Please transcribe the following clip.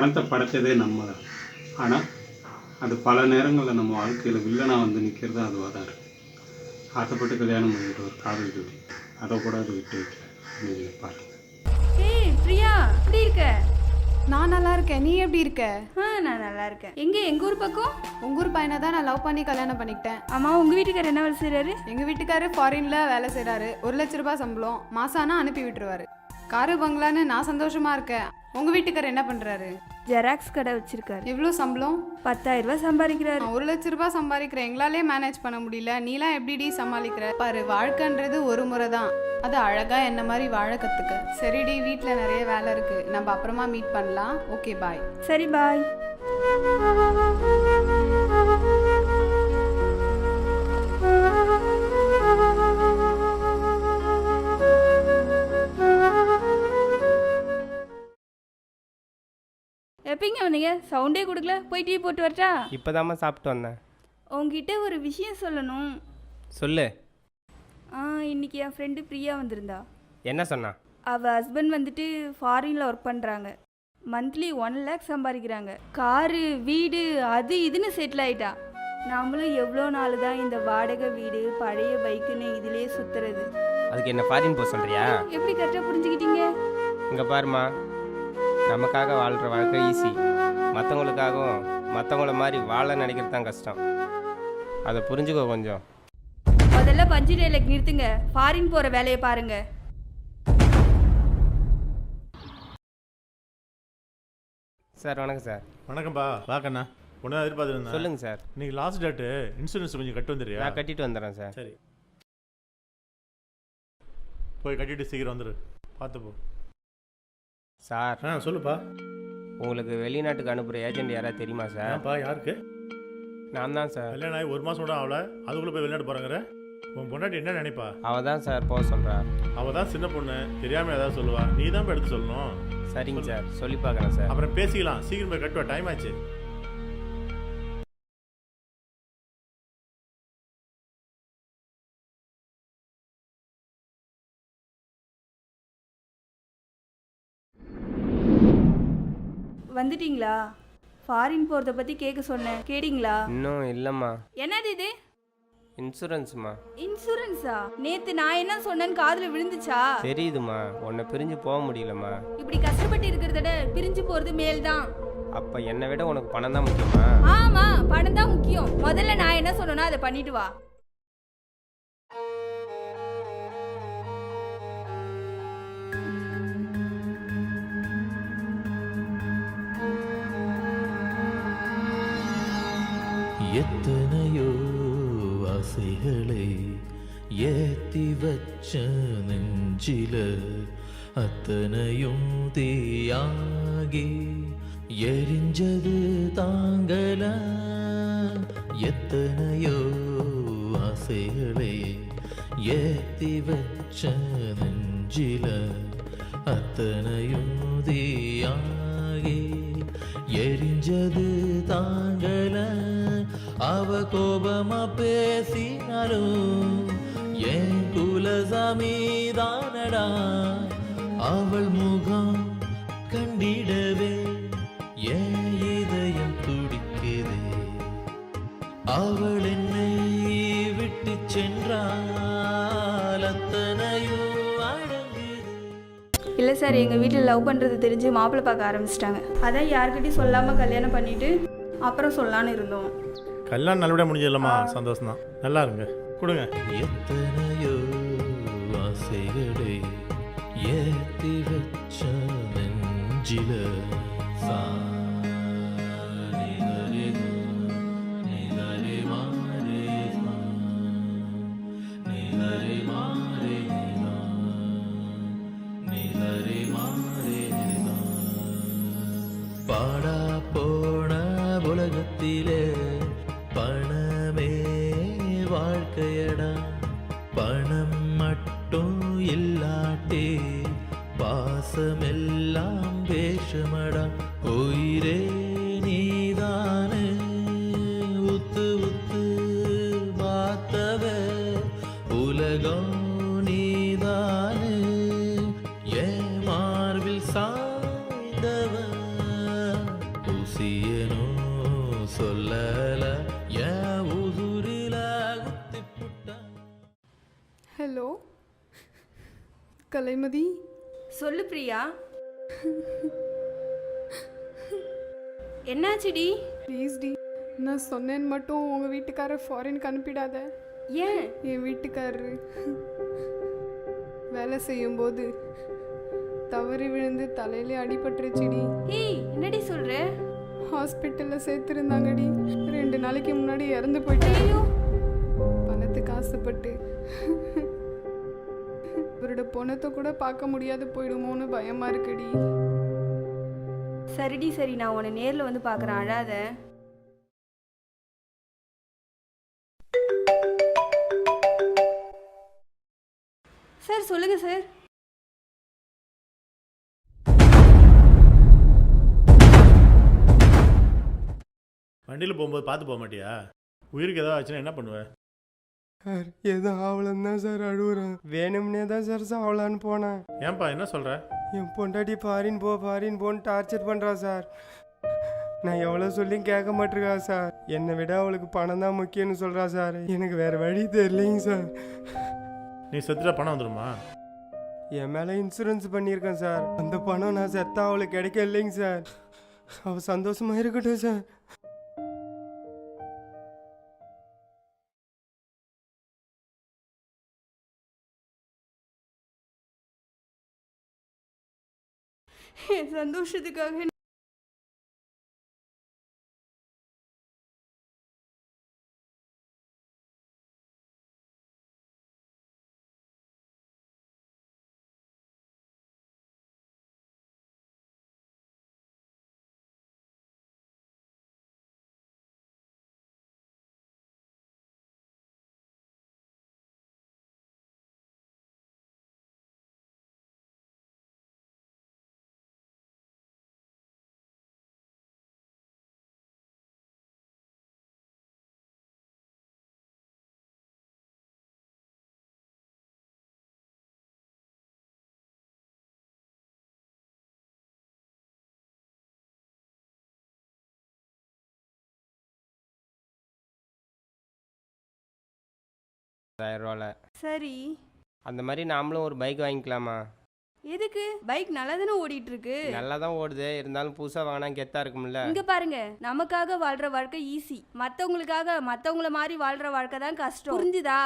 பணத்தை படைச்சதே நம்ம தான். ஆனால் அது பல நேரங்களில் நம்ம வாழ்க்கையில் வில்லனாக வந்து நிற்கிறது அதுவாக தான் இருக்கு. ஆசைப்பட்டு கல்யாணம் பண்ணிட்டு ஒரு காதல் ஜோடி அதை கூட அது விட்டு வைக்கல. நீங்கள் பாருங்கள் ஏய் பிரியா எப்படி இருக்க? நான் நல்லா இருக்கேன். நீ எப்படி இருக்க? ஆ நான் நல்லா இருக்கேன். எங்க எங்க ஊர் பக்கம்? உங்க ஊர் பையனை தான் நான் லவ் பண்ணி கல்யாணம் பண்ணிக்கிட்டேன். ஆமா உங்க வீட்டுக்காரர் என்ன வேலை செய்றாரு? எங்க வீட்டுக்காரு ஃபாரின்ல வேலை செய்றாரு. ஒரு லட்ச ரூபாய் சம்பளம். மாசம் ஆனா அனுப்பி விட்டுருவாரு. காரு பங்களான்னு நான் சந்தோஷமா இருக்கேன். உங்க வீட்டுக்காரர் என்ன பண்றாரு? ஜெராக்ஸ் கடை வச்சிருக்காரு. எவ்வளோ சம்பளம்? பத்தாயிரம் ரூபாய் சம்பாதிக்கிறாரு. நான் ஒரு லட்ச ரூபாய் சம்பாதிக்கிறேன் எங்களாலே மேனேஜ் பண்ண முடியல. நீலாம் எப்படிடி சமாளிக்கிற? பாரு வாழ்க்கைன்றது ஒரு முறை தான் அது அழகா என்ன மாதிரி வாழ கத்துக்க. சரிடி வீட்ல நிறைய வேலை இருக்கு. நம்ம அப்புறமா மீட் பண்ணலாம். ஓகே பாய் சரி பாய் வந்தீங்க சவுண்டே கொடுக்கல. போய் டீ போட்டு வரட்டா? இப்போதாம்மா சாப்பிட்டு வந்தேன். உங்ககிட்ட ஒரு விஷயம் சொல்லணும். சொல்லு. ஆ இன்னைக்கு என் ஃப்ரெண்டு பிரியா வந்திருந்தா. என்ன சொன்னா? அவள் ஹஸ்பண்ட் வந்துட்டு ஃபாரினில் ஒர்க் பண்ணுறாங்க மந்த்லி ஒன் லேக் சம்பாதிக்கிறாங்க. காரு வீடு அது இதுன்னு செட்டில் ஆயிட்டா. நம்மளும் எவ்வளோ நாள் தான் இந்த வாடகை வீடு பழைய பைக்குன்னு இதிலே சுற்றுறது அதுக்கு என்ன ஃபாரின் போக சொல்றியா? எப்படி கரெக்டாக புரிஞ்சுக்கிட்டீங்க? இங்கே பாருமா நமக்காக வாழ்கிற வாழ்க்கை ஈஸி மற்றவங்களுக்காகவும் மற்றவங்கள மாதிரி வாழ நினைக்கிறது தான் கஷ்டம். அதை புரிஞ்சுக்கோ கொஞ்சம். முதல்ல பஞ்சு டைலாக் நிறுத்துங்க. ஃபாரின் போகிற வேலையை பாருங்க. சார் வணக்கம் சார். வணக்கம்ப்பா வாக்கண்ணா. ஒன்றா எதிர்பார்த்துருந்தேன் சொல்லுங்க சார். இன்னைக்கு லாஸ்ட் டேட்டு இன்சூரன்ஸ் கொஞ்சம் கட்டு வந்துடுறியா? நான் கட்டிட்டு வந்துடுறேன் சார். சரி. போய் கட்டிட்டு சீக்கிரம் வந்துடு பார்த்து போ. சார். ஆ சொல்லுப்பா. உங்களுக்கு வெளிநாட்டுக்கு அனுப்புகிற ஏஜென்ட் யாராவது தெரியுமா சார் ஏன்ப்பா யாருக்கு? நான் தான் சார் கல்யாணம் ஆகி ஒரு மாதம் கூட ஆகல. அதுக்குள்ளே போய் வெளிநாடு போகிறாங்கிற உன் பொண்டாட்டி என்ன நினைப்பா? அவள் தான் சார் போக சொல்கிறா அவள் தான் சின்ன பொண்ணு தெரியாமல் ஏதாவது சொல்லுவா. நீ தான் போய் எடுத்து சொல்லணும். சரிங்க சார் சொல்லி பார்க்குறேன் சார் அப்புறம் பேசிக்கலாம். சீக்கிரம் போய் கட்டுவா. டைம் ஆச்சு. வந்துட்டீங்களா? ஃபாரின் போகிறத பற்றி கேட்க சொன்னேன். கேட்டிங்களா? இன்னும் இல்லைம்மா. என்னது இது? இன்சூரன்ஸ்மா இன்சூரன்ஸா நேத்து நான் என்ன சொன்னேன்னு காதுல விழுந்துச்சா? தெரியுதுமா உன்னை பிரிஞ்சு போக முடியலம்மா. இப்படி கஷ்டப்பட்டு இருக்கிறத பிரிஞ்சு போறது மேல்தான். அப்போ என்னை விட உனக்கு பணம் தான் முக்கியமா ஆமா பணம் தான் முக்கியம். முதல்ல நான் என்ன சொன்னேனோ அதை பண்ணிட்டு வா. எத்தனையோ ஆசைகளை ஏத்தி வச்ச நெஞ்சில அத்தனையும் தீயாகி எரிஞ்சது தாங்கல. எத்தனையோ ஆசைகளை ஏத்தி வச்ச நெஞ்சில அத்தனையும் தீயாகி எரிஞ்சது தாங்கல. அவ கோபமா பேசினாலும் என் குலசாமி தானடா அவள் முகம் கண்டிடவே என் இதயம் துடிக்குதே. அவள் என்னை விட்டு சென்றால் அத்தனையும் இல்லை சார் எங்கள் வீட்டில் லவ் பண்ணுறது தெரிஞ்சு மாப்பிள்ளை பார்க்க ஆரம்பிச்சிட்டாங்க. அதான் யார்கிட்டையும் சொல்லாமல் கல்யாணம் பண்ணிவிட்டு அப்புறம் சொல்லான்னு இருந்தோம். கல்யாணம் நல்லபடியாக முடிஞ்சிடலாமா சந்தோஷம் தான் நல்லா இருங்க. கொடுங்க. எத்தனையோ ஆசைகளை ஏத்தி வச்ச நெஞ்சில சா வாழ்க்கையடா. பணம் மட்டும் இல்லாட்டே பாசமெல்லாம் வேஷமடா. ஹலோ? கலைமதி? சொல்லு பிரியா. என்னாச்சுடி? ப்ளீஸ் டி நான் சொன்னேன்னு மட்டும் உங்கள் வீட்டுக்காரர் ஃபாரினுக்கு அனுப்பிடாத. ஏன்? என் வீட்டுக்காரரு. வேலை செய்யும்போது தவறி விழுந்து தலையிலே அடிபட்டுருச்சுடி ஏய் என்னடி சொல்ற? ஹாஸ்பிட்டலில் சேர்த்துருந்தாங்கடி ரெண்டு நாளைக்கு முன்னாடி இறந்து போயிட்டாரு ஐயோ. பணத்துக்கு ஆசைப்பட்டு. இவரோட பொணத்தை கூட பார்க்க முடியாது போயிடுமோன்னு பயமா இருக்குடி. சரிடி சரி நான் உன்னை நேர்ல வந்து பார்க்கறேன். அழாத. சார் சொல்லுங்க சார். வண்டியில் போகும்போது பார்த்து போக மாட்டியா? உயிருக்கு ஏதாவது ஆச்சுன்னா என்ன பண்ணுவ? சார் எதுவும் ஆகலன்னு தான் சார் அழுகுறேன் வேணும்னே தான் சார் சாவலான்னு போனேன். ஏன்பா என்ன சொல்கிற என் பொண்டாட்டி ஃபாரின் போ ஃபாரின் போன்னு டார்ச்சர் பண்ணுறா சார். நான் எவ்வளோ சொல்லியும் கேட்க மாட்டிருக்கா சார். என்னை விட அவளுக்கு பணம் தான் முக்கியம்னு சொல்கிறா சார். எனக்கு வேறு வழி தெரியலைங்க சார். நீ செத்துட்டா பணம் வந்துடுமா? என் மேலே இன்சூரன்ஸ் பண்ணியிருக்கேன் சார். அந்த பணம் நான் செத்தா அவளுக்கு கிடைக்க இல்லைங்க சார். அவள் சந்தோஷமா இருக்கட்டும் சார். என் சந்தோஷத்துக்காக ஆயிரம் ரூபாவில் சரி. அந்த மாதிரி நாமளும் ஒரு பைக் வாங்கிக்கலாமா? எதுக்கு? பைக் நல்லா தானே ஓடிட்டு இருக்கு நல்லா தான் ஓடுது. இருந்தாலும் புதுசாக வாங்கினா கெத்தாக இருக்கும்ல. இங்க பாருங்க. நமக்காக வாழ்ற வாழ்க்கை ஈஸி மத்தவங்களுக்காக மத்தவங்கள மாதிரி வாழ்ற வாழ்க்கை தான் கஷ்டம். புரிஞ்சுதா?